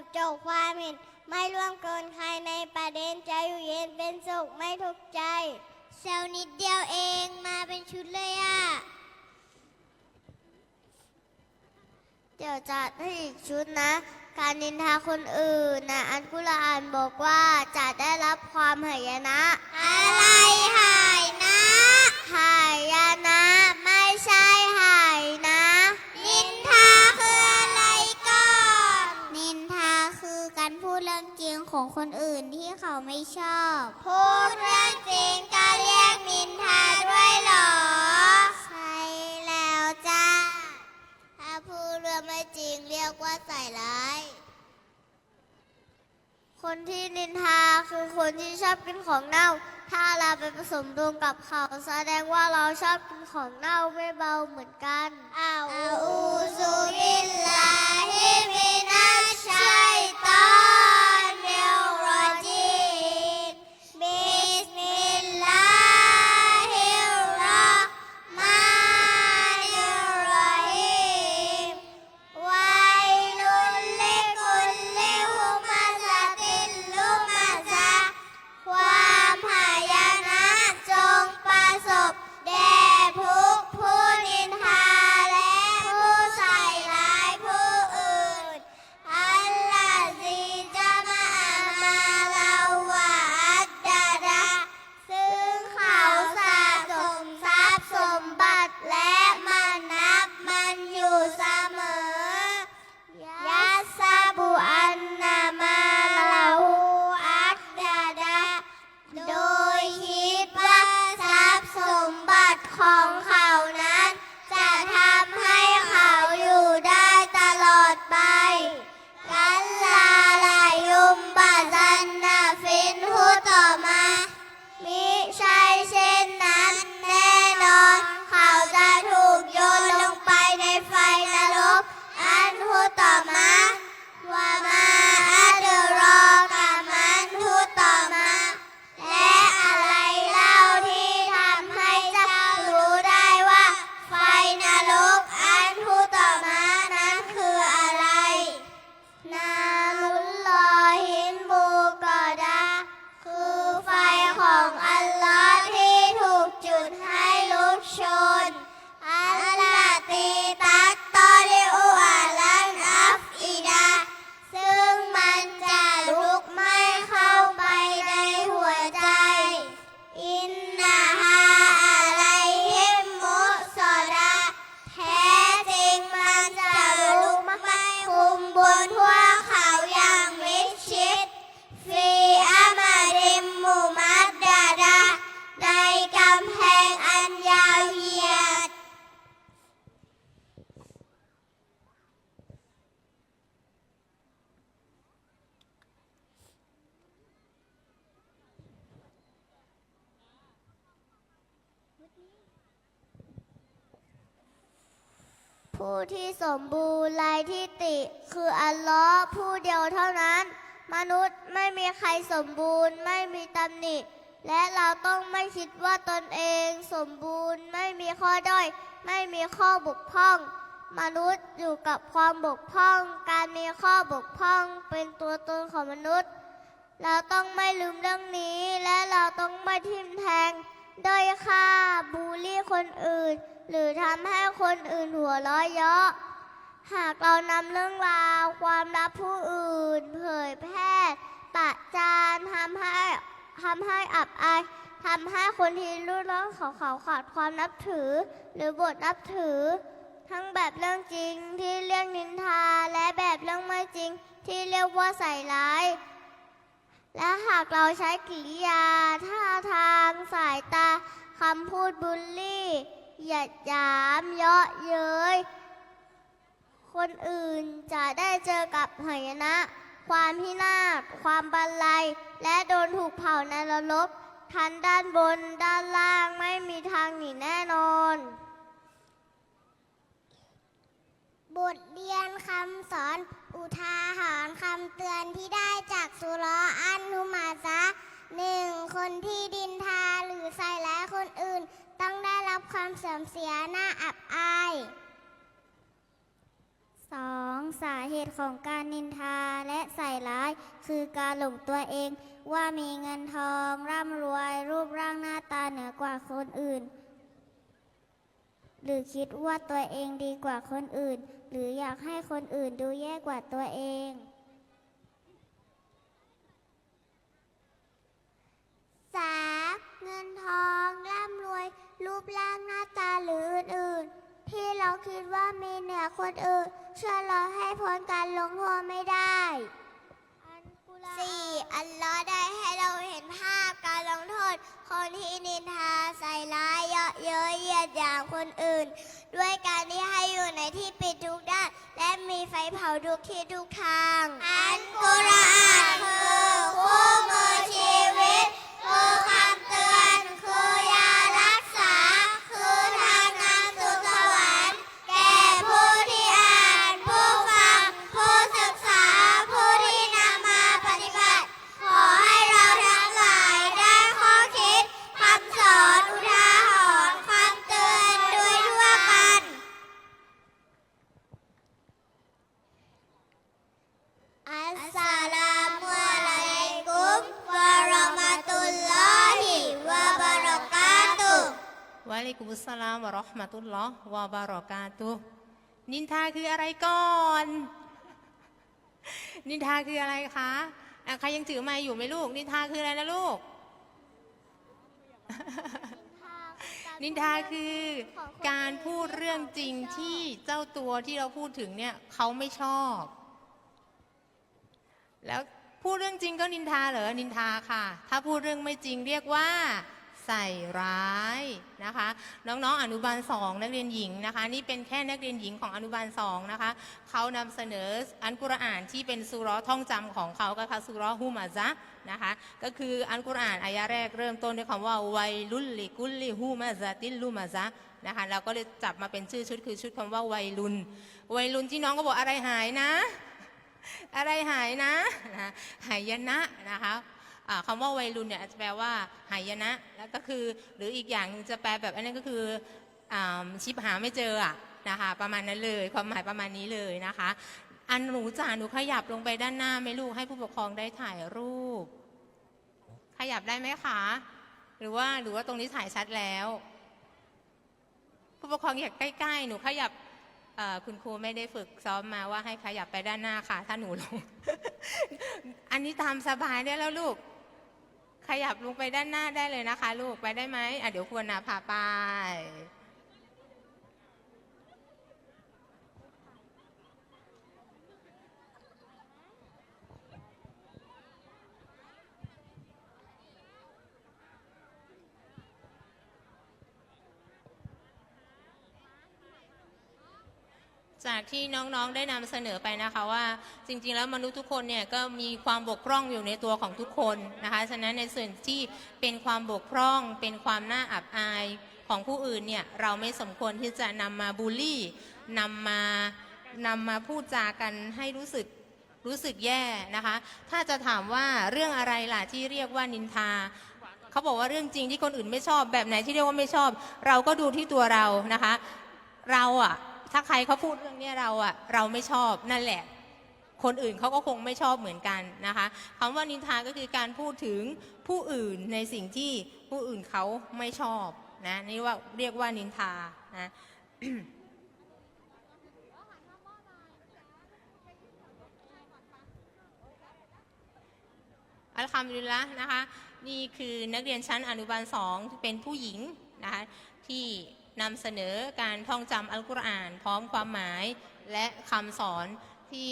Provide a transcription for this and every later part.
บจบความเห็น ไม่ร่วมเกินใครในประเด็นใจอยู่เย็นเป็นสุขไม่ทุกข์ใจเซลนิดเดียวเองมาเป็นชุดเลยอะเดี๋ยวจัดให้อีกชุดนะ การนินทาคนอื่นนะอันกุรอานบอกว่าจะได้รับความหายนะ อะไรหาย ของคนอื่นที่เขาไม่ชอบ พูดเรื่องจริงก็เรียกนินทาด้วยเหรอ ใช่แล้วจ้าถ้าพูดเรื่องไม่จริงเรียกว่าใส่ร้าย คนที่นินทาคือคนที่ชอบกินของเน่า ถ้าเราไปผสมดวงกับเขาแสดงว่าเราชอบกินของเน่าไม่เบาเหมือนกันอาอูซุบิลลาฮิมินัชชัย ผู้ที่สมบูรณ์ไร้ที่ติ คืออัลลอฮ์ผู้เดียวเท่านั้น มนุษย์ไม่มีใครสมบูรณ์ ไม่มีตำหนิ และเราต้องไม่คิดว่าตนเองสมบูรณ์ ไม่มีข้อด้อย ไม่มีข้อบกพร่อง มนุษย์อยู่กับความบกพร่อง การมีข้อบกพร่อง เป็นตัวตนของมนุษย์ เราต้องไม่ลืมเรื่องนี้ และเราต้องไม่ทิมแทงด้อยค่าบูลลี่คนอื่น หรือทำให้คนอื่นหัวเราะเยาะหากเรานำเรื่องราวความลับผู้อื่น เผยแพร่ประจานทำให้ทำให้อับอายทำให้คนที่รู้เรื่องของเขาขาดความนับถือ หรือบทนับถือ ทั้งแบบเรื่องจริงที่เรียกนินทาและแบบเรื่องไม่จริงที่เรียกว่าใส่ร้าย และหากเราใช้กิริยาท่าทางสายตาคำพูดบูลลี่ หยัดหยามเยาะเย้ย คนอื่นจะได้เจอกับหายนะ ความพินาศความบันไลและโดนถูกเผาในนรกทั้งด้านบนด้านล่างไม่มีทางหนีแน่นอน บทเรียนคำสอนอุทาหรณ์คำเตือนที่ได้จากสุรออันนุมาซะหนึ่งคนที่ดินทาหรือใส่ร้ายคนอื่น ต้องได้รับความเสื่อมเสียหน้าอับอาย 2. สาเหตุของการนินทาและใส่ร้าย คือการหลงตัวเอง ว่ามีเงินทอง ร่ำรวยรูปร่างหน้าตาเหนือกว่าคนอื่น หรือคิดว่าตัวเองดีกว่าคนอื่น หรืออยากให้คนอื่นดูแย่กว่าตัวเอง คนอื่นช่วยเราให้พ้นการลงโทษไม่ได้สี่อัลลอฮ์ได้ให้เราเห็นภาพการลงโทษ คนที่นินทาใส่ร้ายเยาะเย้ยเหยียดหยามคนอื่น ด้วยการที่ให้อยู่ในที่ปิดทุกด้าน และมีไฟเผาทุกที่ทุกทาง อันกุรอานคือคู่มือชี อะลัยกุมุสสลามวะเราะห์มะตุลลอฮ์วะบารอกาตุฮ์นินทาคืออะไรก่อน นินทาคืออะไรคะอะใครยังถือไม้อยู่ไหมลูก นินทาคืออะไรนะลูก นินทาคือการพูดเรื่องจริงที่เจ้าตัวที่เราพูดถึงเนี่ยเขาไม่ชอบ แล้วพูดเรื่องจริงก็นินทาเหรอ นินทาค่ะ ถ้าพูดเรื่องไม่จริงเรียกว่า ใส่ร้ายนะคะ น้องๆอนุบาลสองนักเรียนหญิงนะคะ นี่เป็นแค่นักเรียนหญิงของอนุบาลสองนะคะเขานำเสนออันกุรอานที่เป็นสุเรอท่องจำของเขาก็คือสุเรอฮุมาซะนะคะก็คืออันกุรอานอายะแรกเริ่มต้นด้วยคำว่าไวลุลลิกุลลิฮุมาซะติลลุมาซะนะคะเราก็เลยจับมาเป็นชื่อชุดคือชุดคำว่าไวลุนไวลุนที่น้องก็บอกอะไรหายนะ อะไรหายนะนะหายนะนะคะ อ่าคำว่าวัยรุ่นเนี่ยจะแปลว่าหายนะ แล้วก็คือหรืออีกอย่างนึงจะแปลแบบอันนั้นก็คืออชิปหาไม่เจออะนะคะประมาณนั้นเลยความหมายประมาณนี้เลยนะคะ อันหนูจ่าหนูขยับลงไปด้านหน้าไหมลูกให้ผู้ปกครองได้ถ่ายรูป ขยับได้ไหมคะ หรือว่าหรือว่าตรงนี้ถ่ายชัดแล้ว ผู้ปกครองอยากใกล้ๆ หนูขยับคุณครูไม่ได้ฝึกซ้อมมาว่าให้ขยับไปด้านหน้าค่ะ ถ้าหนูลง อันนี้ตามสบายได้แล้วลูก ขยับลงไปด้านหน้าได้เลยนะคะ ลูกไปได้ไหมอะเดี๋ยวควรนะพาไป จากที่น้องๆได้นำเสนอไปนะคะว่าจริงๆแล้วมนุษย์ทุกคนเนี่ยก็มีความบกพร่องอยู่ในตัวของทุกคนนะคะฉะนั้นในส่วนที่เป็นความบกพร่อง เป็นความน่าอับอายของผู้อื่นเนี่ยเราไม่สมควรที่จะนำมาบูลลี่นำมานำมาพูดจากันให้รู้สึกรู้สึกแย่นะคะ ถ้าจะถามว่าเรื่องอะไรล่ะที่เรียกว่านินทาเขาบอกว่าเรื่องจริงที่คนอื่นไม่ชอบแบบไหนที่เรียกว่าไม่ชอบ เราก็ดูที่ตัวเรานะคะ เราอะ ถ้าใครเขาพูดเรื่องนี้เราอะเราไม่ชอบนั่นแหละ คนอื่นเขาก็คงไม่ชอบเหมือนกันนะคะคำว่านินทาก็คือการพูดถึงผู้อื่นในสิ่งที่ผู้อื่นเขาไม่ชอบนะนี่ว่าเรียกว่านินทานะอัลฮัมดุลิลละนะคะ นี่คือนักเรียนชั้นอนุบาลสองเป็นผู้หญิงนะคะที่ นำเสนอการท่องจำอัลกุรอาน พร้อมความหมายและคำสอนที่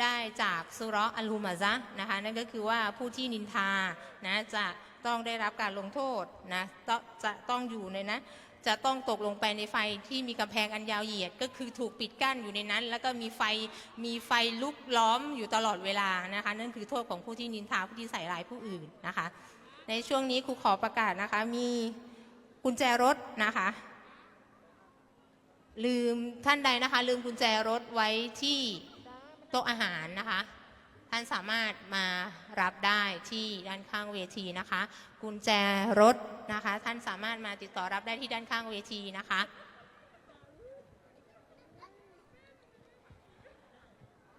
ได้จากสุรอัลฮุมาซะนะคะนั่นก็คือว่าผู้ที่นินทานะจะต้องได้รับการลงโทษนะจะต้องอยู่ในนะจะต้องตกลงไปในไฟที่มีกำแพงอันยาวเหยียด ก็คือถูกปิดกั้นอยู่ในนั้น แล้วก็มีไฟมีไฟลุกล้อมอยู่ตลอดเวลานะคะนั่นคือโทษของผู้ที่นินทาผู้ที่ใส่ร้ายผู้อื่นนะคะ ในช่วงนี้ครูขอประกาศนะคะมี กุญแจรถนะคะ ลืมท่านใดนะคะ ลืมกุญแจรถไว้ที่โต๊ะอาหารนะคะ ท่านสามารถมารับได้ที่ด้านข้างเวทีนะคะ กุญแจรถนะคะ ท่านสามารถมาติดต่อรับได้ที่ด้านข้างเวทีนะคะ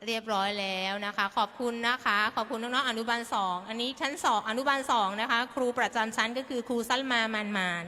เรียบร้อยแล้วนะคะ ขอบคุณนะคะ ขอบคุณน้องๆอนุบาลสองอันนี้ชั้นสองอนุบาลสองนะคะ ครูประจำชั้นก็คือครูซัลมามันมาน